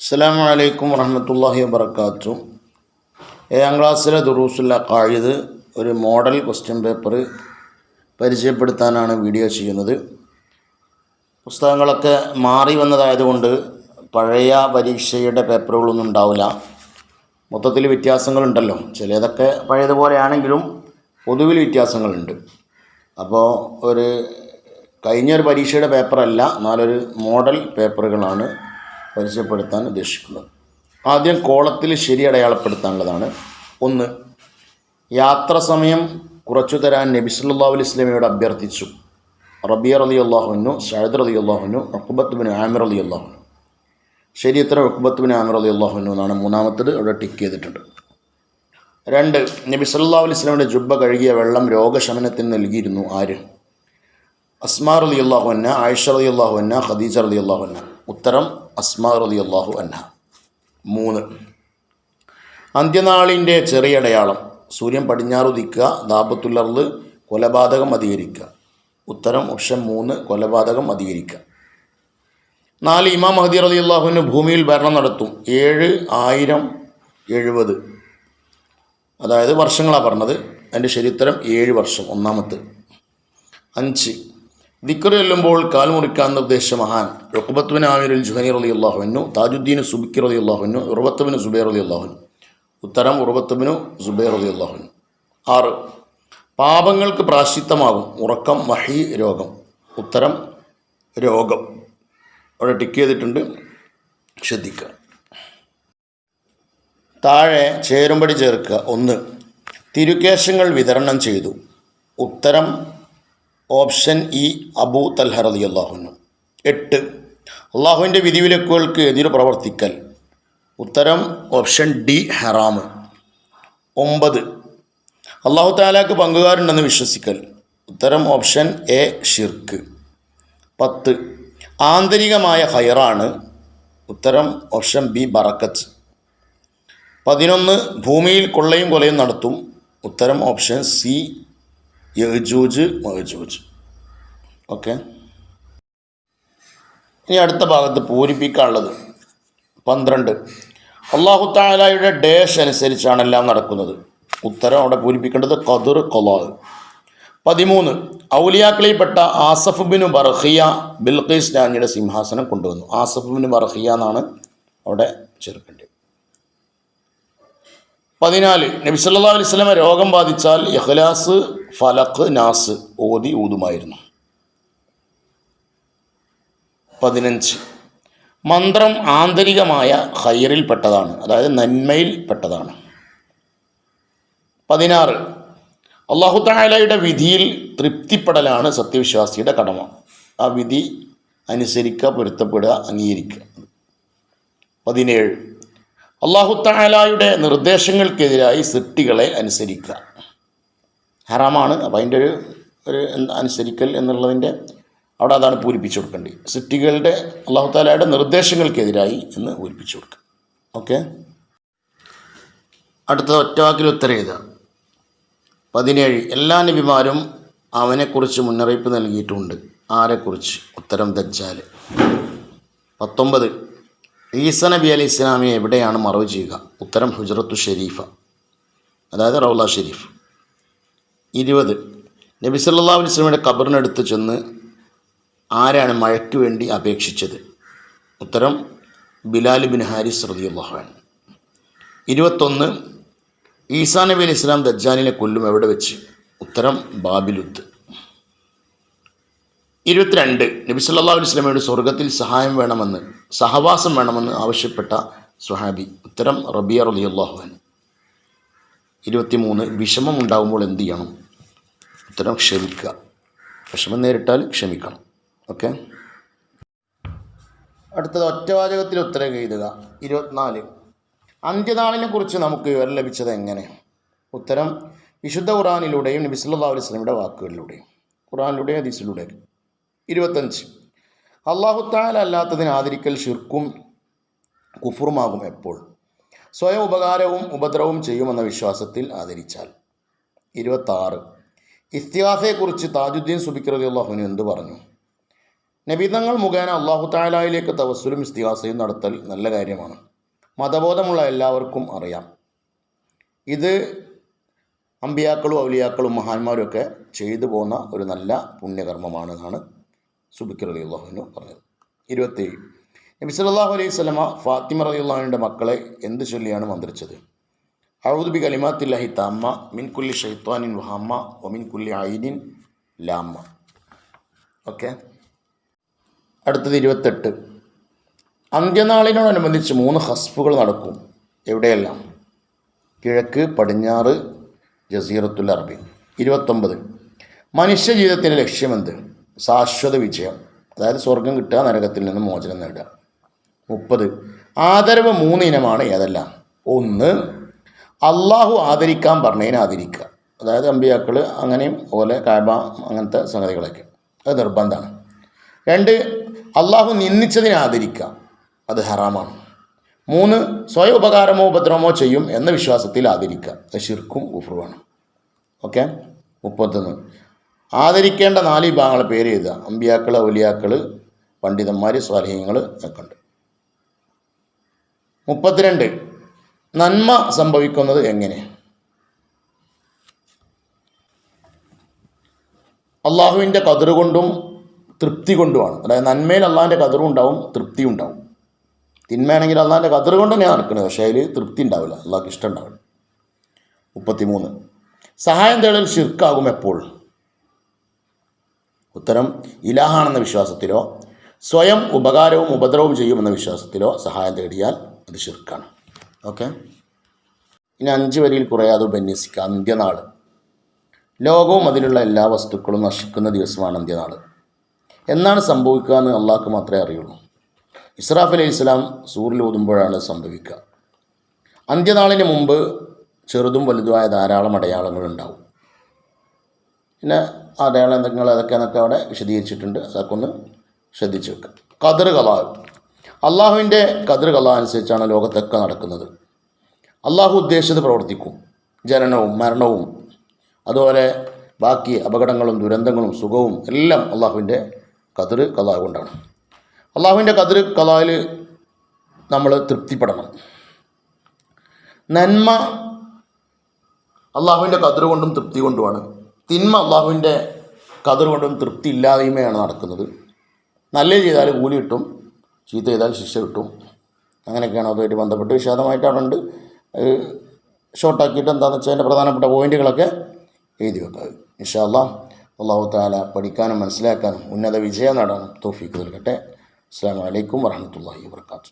അസ്സാം വലൈക്കും വർഹമത്തല്ലാഹി വാബർക്കാത്തു ഏഴാം ക്ലാസ്സിലെ ദുറൂസുല്ല കാഴിത് ഒരു മോഡൽ ക്വസ്റ്റ്യൻ പേപ്പർ പരിചയപ്പെടുത്താനാണ് വീഡിയോ ചെയ്യുന്നത്. പുസ്തകങ്ങളൊക്കെ മാറി വന്നതായതുകൊണ്ട് പഴയ പരീക്ഷയുടെ പേപ്പറുകളൊന്നും ഉണ്ടാവില്ല. മൊത്തത്തിൽ വ്യത്യാസങ്ങളുണ്ടല്ലോ. ചിലതൊക്കെ പഴയതുപോലെയാണെങ്കിലും പൊതുവിൽ വ്യത്യാസങ്ങളുണ്ട്. അപ്പോൾ ഒരു കഴിഞ്ഞൊരു പരീക്ഷയുടെ പേപ്പറല്ല എന്നാലൊരു മോഡൽ പേപ്പറുകളാണ് പരിചയപ്പെടുത്താൻ ഉദ്ദേശിക്കുന്നത്. ആദ്യം കോളത്തിൽ ശരി അടയാളപ്പെടുത്താനുള്ളതാണ്. ഒന്ന് യാത്ര സമയം കുറച്ചു തരാൻ നബി സല്ലല്ലാഹു അലൈഹി വസല്ലമയോട് അഭ്യർത്ഥിച്ചു. റബിയ റലി അള്ളാഹുനു ഷഹദ് റലി അള്ളാഹുനു അക്ബത്ത് ബിൻ ആമിർ അലി അള്ളാഹുനു ശരി ഇത്ര അക്ബത്ത് ബിൻ ആമിർ അലി അള്ളാഹുനു എന്നാണ് മൂന്നാമത്തത് അവിടെ ടിക്ക് ചെയ്തിട്ടുണ്ട്. രണ്ട് നബി സല്ലല്ലാഹു അലൈഹി വസല്ലമയുടെ ജുബ്ബ കഴുകിയ വെള്ളം രോഗശമനത്തിന് നൽകിയിരുന്നു ആര്? അസ്മാർ അലി അള്ളാഹുന്ന ആയിഷ അലി അള്ളാഹുന്ന ഖദീജ അലി അള്ളാഹുന്ന ഉത്തരം അസ്മാർ അലി അള്ളാഹു അന്ന മൂന്ന്. അന്ത്യനാളിന്റെ ചെറിയ അടയാളം സൂര്യൻ പടിഞ്ഞാറ് ഉദിക്കുക ദാപത്തുലർന്ന് കൊലപാതകം അധികരിക്കുക. ഉത്തരം ഓപ്ഷൻ മൂന്ന് കൊലപാതകം അധികരിക്കുക. നാല് ഇമാം മഹദി അലി അള്ളാഹുവിന് ഭൂമിയിൽ ഭരണം നടത്തും. ഏഴ് ആയിരം എഴുപത്. അതായത് വർഷങ്ങളാണ് പറഞ്ഞത്. അതിന്റെ ശരിത്തരം ഏഴ് വർഷം ഒന്നാമത്തെ. അഞ്ച് ദിക്കർ മുറിക്കാൻ നിർദ്ദേശ മഹാൻ റുഖബത്തുബിൻ ആമിരുൽ ജുഹനി റലി അള്ളാഹുവിനു താജുദ്ദീൻ സുബിക്കർ അലി അള്ളാഹുവിനു ഉറബത്തുബിന് സുബൈർ അലി അള്ളാഹുനു ഉത്തരം ഉറബത്തുബിനു സുബൈർ അലി അള്ളാഹുനു ആറ് പാപങ്ങൾക്ക് പ്രാശ്ചിത്തമാകും ഉറക്കം മഹി രോഗം. ഉത്തരം രോഗം. അവിടെ ടിക്ക് ചെയ്തിട്ടുണ്ട് ശ്രദ്ധിക്കുക. താഴെ ചേരുംപടി ചേർക്കുക. ഒന്ന് തിരുക്കേശങ്ങൾ വിതരണം ചെയ്തു. ഉത്തരം ഓപ്ഷൻ ഇ അബൂ തൽഹർ അലി അള്ളാഹുനു എട്ട് അള്ളാഹുവിന്റെ വിധിവിലക്കുകൾക്ക് എതിര് പ്രവർത്തിക്കൽ. ഉത്തരം ഓപ്ഷൻ ഡി ഹറാമ് ഒമ്പത് അള്ളാഹു താലാക്ക് പങ്കുകാരുണ്ടെന്ന് വിശ്വസിക്കൽ. ഉത്തരം ഓപ്ഷൻ എ ഷിർക്ക് പത്ത് ആന്തരികമായ ഹയറാണ് ഉത്തരം ഓപ്ഷൻ ബി ബറക്കത്ത്. പതിനൊന്ന് ഭൂമിയിൽ കൊള്ളയും കൊലയും നടത്തും. ഉത്തരം ഓപ്ഷൻ സി യജൂജ് മഹജൂജ് ഓക്കെ ഇനി അടുത്ത ഭാഗത്ത് പൂരിപ്പിക്കാനുള്ളത്. പന്ത്രണ്ട്. അള്ളാഹു താലായുടെ ഡേഷ് അനുസരിച്ചാണ് എല്ലാം നടക്കുന്നത്. ഉത്തരം അവിടെ പൂരിപ്പിക്കേണ്ടത് കതിർ കൊലാഹ് പതിമൂന്ന്. ഔലിയാക്കളിൽപ്പെട്ട ആസഫ് ബിൻ ബർഹിയ ബിൽഖീസ് രാജ്ഞിയുടെ സിംഹാസനം കൊണ്ടുവന്നു. ആസഫ് ബിൻ ബർഹിയ എന്നാണ് അവിടെ ചേർക്കേണ്ടത്. പതിനാല്. നബി സല്ലല്ലാഹു അലൈഹി രോഗം ബാധിച്ചാൽ ഇഖ്ലാസ് ഫലഖ് നാസ് ഓതി ഊതുമായിരുന്നു. പതിനഞ്ച്. മന്ത്രം ആന്തരികമായ ഹൈറിൽപ്പെട്ടതാണ് അതായത് നന്മയിൽ പെട്ടതാണ്. പതിനാറ്. അള്ളാഹുത്തായാലയുടെ വിധിയിൽ തൃപ്തിപ്പെടലാണ് സത്യവിശ്വാസിയുടെ കടമ. ആ വിധി അനുസരിക്കുക പൊരുത്തപ്പെടുക അംഗീകരിക്കുക. പതിനേഴ്. അള്ളാഹുത്തായാലയുടെ നിർദ്ദേശങ്ങൾക്കെതിരായി സൃഷ്ടികളെ അനുസരിക്കുക. ഹറാമാണ്. അപ്പോൾ അതിന്റെ ഒരു ഒരു അനുസരിക്കൽ എന്നുള്ളതിന്റെ അവിടെ അതാണ് പൂരിപ്പിച്ചു കൊടുക്കേണ്ടത്. സിറ്റികളുടെ അള്ളാഹു താലയുടെ നിർദ്ദേശങ്ങൾക്കെതിരായി എന്ന് പൂരിപ്പിച്ചു കൊടുക്കുക. ഓക്കെ? അടുത്ത ഒറ്റവാക്കിൽ ഉത്തരം എഴുതുക. പതിനേഴ് എല്ലാ നബിമാരും അവനെക്കുറിച്ച് മുന്നറിയിപ്പ് നൽകിയിട്ടുണ്ട്. ആരെക്കുറിച്ച്? ഉത്തരം ദജ്ജാൽ പത്തൊമ്പത് ഈസ നബി അലി ഇസ്ലാമിയെ എവിടെയാണ് മറവ് ചെയ്യുക? ഉത്തരം ഹുജറത്തു ഷെരീഫ. അതായത് റൗല ഷെരീഫ്. ഇരുപത്. നബി സല്ലാ അലൈഹി സ്വലമിയുടെ ഖബറിനടുത്ത് ചെന്ന് ആരാണ് മഴയ്ക്ക് വേണ്ടി അപേക്ഷിച്ചത്? ഉത്തരം ബിലാൽ ബിൻ ഹാരിസ് റതിയുള്ളഹാൻ ഇരുപത്തൊന്ന് ഈസാ നബി അലി ഇസ്ലാം ദജ്ജാലിനെ കൊല്ലും എവിടെ വെച്ച്? ഉത്തരം ബാബിലുദ് ഇരുപത്തിരണ്ട് നബി സല്ലാ അലൈഹി സ്വർഗത്തിൽ സഹായം വേണമെന്ന് സഹവാസം വേണമെന്ന് ആവശ്യപ്പെട്ട സുഹാബി ഉത്തരം റബിയ റലി അള്ളാഹുൻ ഇരുപത്തിമൂന്ന് വിഷമം ഉണ്ടാകുമ്പോൾ എന്ത് ചെയ്യണം? ഉത്തരം ക്ഷമിക്കുക. വിഷമം നേരിട്ടാൽ ക്ഷമിക്കണം. ഓക്കെ? അടുത്തത് ഒറ്റവാചകത്തിൽ ഉത്തരം എഴുതുക. ഇരുപത്തിനാല്. അന്ത്യനാളിനെ കുറിച്ച് നമുക്ക് വിവരം ലഭിച്ചത് എങ്ങനെ? ഉത്തരം വിശുദ്ധ ഖുറാനിലൂടെയും നബി സല്ലല്ലാഹു അലൈഹി വസല്ലമയുടെ വാക്കുകളിലൂടെയും. ഖുറാനിലൂടെയും ഹദീസിലൂടെയും. ഇരുപത്തഞ്ച് അള്ളാഹുത്താൽ അല്ലാത്തതിന് ആദരിക്കൽ ഷിർക്കും കുഫുറുമാകും എപ്പോൾ? സ്വയം ഉപകാരവും ഉപദ്രവവും ചെയ്യുമെന്ന വിശ്വാസത്തിൽ ആദരിച്ചാൽ. ഇരുപത്താറ്. ഇസ്തിഹാസയെക്കുറിച്ച് താജുദ്ദീൻ സുബിക്രതി അള്ളാഹുവിന് എന്ത് പറഞ്ഞു? നബിതങ്ങൾ മുഖേന അള്ളാഹു താലായിലേക്ക് തവസ്സുലും ഇസ്തിഹാസയും നടത്തൽ നല്ല കാര്യമാണ്. മതബോധമുള്ള എല്ലാവർക്കും അറിയാം. ഇത് അമ്പിയാക്കളും ഔലിയാക്കളും മഹാന്മാരും ഒക്കെ ചെയ്തു പോകുന്ന ഒരു നല്ല പുണ്യകർമ്മമാണ് എന്നാണ് സുബിക്കർ അലി പറഞ്ഞത്. ഇരുപത്തേഴ്. നബി സല്ലല്ലാഹു അലൈഹി സ്വലമ ഫാത്തിമ റലി അള്ളാഹുവിന്റെ മക്കളെ എന്ത് ചൊല്ലിയാണ് മന്ത്രിച്ചത്? ഔദുബി കലിമാത്തില്ലാഹി താമ്മ മിൻ കുല്ലി ഷെയ്ത്വാനിൻ വഹാമ്മ മിൻ കുല്ലി ഐനിൻ ലാമ്മ. ഓക്കെ? അടുത്തത് ഇരുപത്തെട്ട്. അന്ത്യനാളിനോടനുബന്ധിച്ച് മൂന്ന് ഹസ്ഫുകൾ നടക്കും. എവിടെയെല്ലാം? കിഴക്ക് പടിഞ്ഞാറ് ജസീറത്തുൽ അറബി. ഇരുപത്തൊമ്പത്. മനുഷ്യ ജീവിതത്തിന്റെ ലക്ഷ്യമെന്ത്? ശാശ്വത വിജയം. അതായത് സ്വർഗം കിട്ടുക നരകത്തിൽ നിന്ന് മോചനം നേടുക. മുപ്പത്. ആദരവ് മൂന്ന് ഇനമാണ് ഏതെല്ലാം? ഒന്ന് അള്ളാഹു ആദരിക്കാൻ പറഞ്ഞതിനെ ആദരിക്കുക. അതായത് അമ്പിയാക്കൾ അങ്ങനെയും പോലെ കാബ അങ്ങനത്തെ സംഗതികളൊക്കെ. അത് നിർബന്ധമാണ്. രണ്ട് അള്ളാഹു നിന്ദിച്ചതിനെ ആദരിക്കുക. അത് ഹറാമാണ്. മൂന്ന് സ്വയം ഉപകാരമോ ഉപദ്രവമോ ചെയ്യും എന്ന വിശ്വാസത്തിൽ ആദരിക്കുക. അത് ശിർക്കും ഉഫ്രുവാണ് ഓക്കെ? മുപ്പത്തൊന്ന്. ആദരിക്കേണ്ട നാല് വിഭാഗങ്ങളെ പേര് എഴുതുക. അമ്പിയാക്കൾ ഔലിയാക്കൾ പണ്ഡിതന്മാർ സ്വാലഹ്യങ്ങൾ ഒക്കെ ഉണ്ട്. മുപ്പത്തിരണ്ട്. നന്മ സംഭവിക്കുന്നത് എങ്ങനെ? അള്ളാഹുവിന്റെ കതിർ കൊണ്ടും തൃപ്തി കൊണ്ടുമാണ്. അതായത് നന്മയിൽ അള്ളാഹിന്റെ കതിറും ഉണ്ടാവും തൃപ്തിയും ഉണ്ടാവും. തിന്മയാണെങ്കിൽ അള്ളാഹിന്റെ കതിർ കൊണ്ട് തന്നെയാണ് നടക്കുന്നത്. പക്ഷേ അതിൽ തൃപ്തി ഉണ്ടാവില്ല. അള്ളാഹ്ക്ക് ഇഷ്ടം ഉണ്ടാവില്ല. മുപ്പത്തിമൂന്ന്. സഹായം തേടൽ ശിർക്കാകും എപ്പോൾ? ഉത്തരം ഇലാഹാണെന്ന വിശ്വാസത്തിലോ സ്വയം ഉപകാരവും ഉപദ്രവവും ചെയ്യുമെന്ന വിശ്വാസത്തിലോ സഹായം തേടിയാൽ അത് ഷിർക്കാണ് ഓക്കെ? ഇനി അഞ്ച് വരിയിൽ കുറയാതെ ഉപന്യസിക്കുക അന്ത്യനാൾ ലോകവും അതിലുള്ള എല്ലാ വസ്തുക്കളും നശിക്കുന്ന ദിവസമാണ് അന്ത്യനാൾ എന്നാണ് സംഭവിക്കുക എന്ന് അള്ളാഹ്ക്ക് മാത്രമേ അറിയുള്ളൂ. ഇസ്രാഫ് അലൈഹി ഇസ്ലാം സൂറിൽ ഊതുമ്പോഴാണ് സംഭവിക്കുക. അന്ത്യനാളിന് മുമ്പ് ചെറുതും വലുതുമായ ധാരാളം അടയാളങ്ങൾ ഉണ്ടാവും. പിന്നെ അടയാളം എന്തെങ്കിലും അതൊക്കെ എന്നൊക്കെ അവിടെ വിശദീകരിച്ചിട്ടുണ്ട്. അതൊക്കെ ഒന്ന് ശ്രദ്ധിച്ച് വെക്കുക. കതിർ കലാ അള്ളാഹുവിന്റെ കതിർ അനുസരിച്ചാണ് ലോകത്തൊക്കെ നടക്കുന്നത്. അള്ളാഹു ഉദ്ദേശിച്ചത് പ്രവർത്തിക്കും. ജനനവും മരണവും അതുപോലെ ബാക്കി അപകടങ്ങളും ദുരന്തങ്ങളും സുഖവും എല്ലാം അള്ളാഹുവിന്റെ കതിർ കല കൊണ്ടാണ്. അള്ളാഹുവിന്റെ കതിർ കലായിൽ നമ്മൾ തൃപ്തിപ്പെടണം. നന്മ അള്ളാഹുവിന്റെ കതിർ കൊണ്ടും തൃപ്തി കൊണ്ടുമാണ്. തിന്മ അള്ളാഹുവിന്റെ കതിർ കൊണ്ടും തൃപ്തി ഇല്ലാതെയുമയാണ് നടക്കുന്നത്. നല്ല ചെയ്താൽ കൂലി കിട്ടും. ചീത്ത ചെയ്താൽ ശിക്ഷ കിട്ടും. അങ്ങനെയൊക്കെയാണ് അതുമായിട്ട് ബന്ധപ്പെട്ട് വിശദമായിട്ട് ഷോർട്ടാക്കിയിട്ട് എന്താണെന്ന് വെച്ചാൽ അതിന്റെ പ്രധാനപ്പെട്ട പോയിന്റുകളൊക്കെ എഴുതി വെക്കുക. ഇൻഷാല്ല അള്ളാഹു താല പഠിക്കാനും മനസ്സിലാക്കാനും ഉന്നത വിജയം നേടാനും തോഫീക്ക് നൽകട്ടെ. അസ്സാം വലൈക്കും വറഹമത്തല്ലാഹി വാത്തു